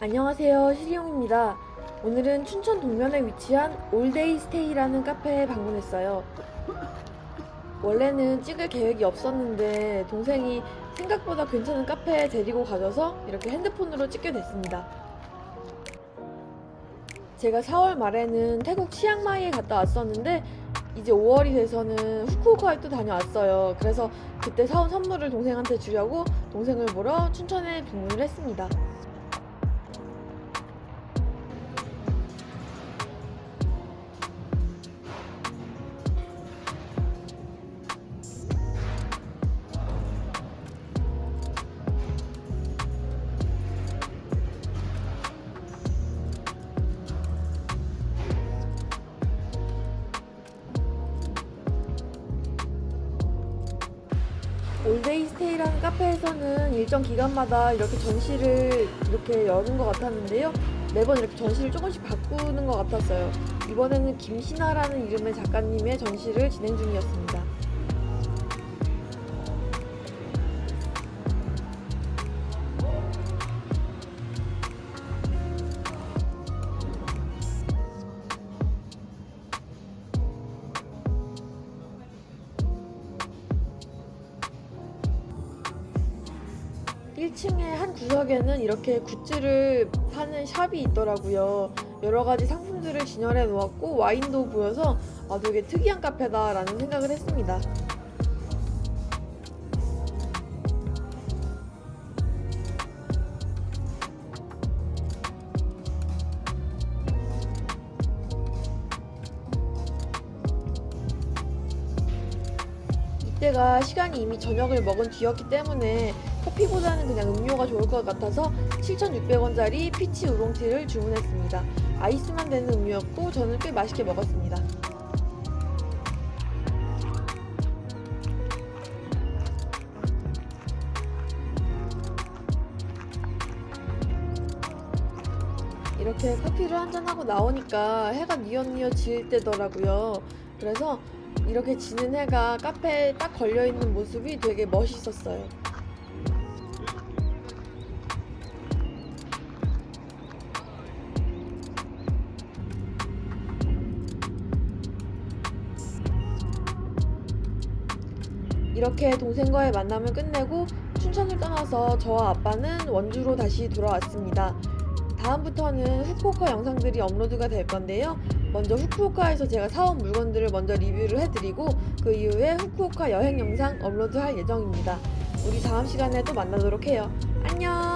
안녕하세요. 실용입니다. 오늘은 춘천 동면에 위치한 올데이 스테이라는 카페에 방문했어요. 원래는 찍을 계획이 없었는데 동생이 생각보다 괜찮은 카페에 데리고 가줘서 이렇게 핸드폰으로 찍게 됐습니다. 제가 4월 말에는 태국 치앙마이에 갔다 왔었는데 이제 5월이 돼서는 후쿠오카에 또 다녀왔어요. 그래서 그때 사온 선물을 동생한테 주려고 동생을 보러 춘천에 방문을 했습니다. 올데이 스테이라는 카페에서는 일정 기간마다 이렇게 전시를 이렇게 여는 것 같았는데요. 매번 이렇게 전시를 조금씩 바꾸는 것 같았어요. 이번에는 김신아라는 이름의 작가님의 전시를 진행 중이었습니다. 일층의 한 구석에는 이렇게 굿즈를 파는 샵이 있더라고요. 여러 가지 상품들을 진열해 놓았고 와인도 보여서 아 되게 특이한 카페다라는 생각을 했습니다. 이때가 시간이 이미 저녁을 먹은 뒤였기 때문에 커피보다는 그냥 음료가 좋을 것 같아서 7,600원짜리 피치 우롱티를 주문했습니다. 아이스만 되는 음료였고 저는 꽤 맛있게 먹었습니다. 이렇게 커피를 한잔하고 나오니까 해가 뉘엿뉘엿 지을 때더라고요. 그래서 이렇게 지는 해가 카페에 딱 걸려있는 모습이 되게 멋있었어요. 이렇게 동생과의 만남을 끝내고 춘천을 떠나서 저와 아빠는 원주로 다시 돌아왔습니다. 다음부터는 후쿠오카 영상들이 업로드가 될 건데요. 먼저 후쿠오카에서 제가 사온 물건들을 먼저 리뷰를 해드리고 그 이후에 후쿠오카 여행 영상 업로드할 예정입니다. 우리 다음 시간에 또 만나도록 해요. 안녕!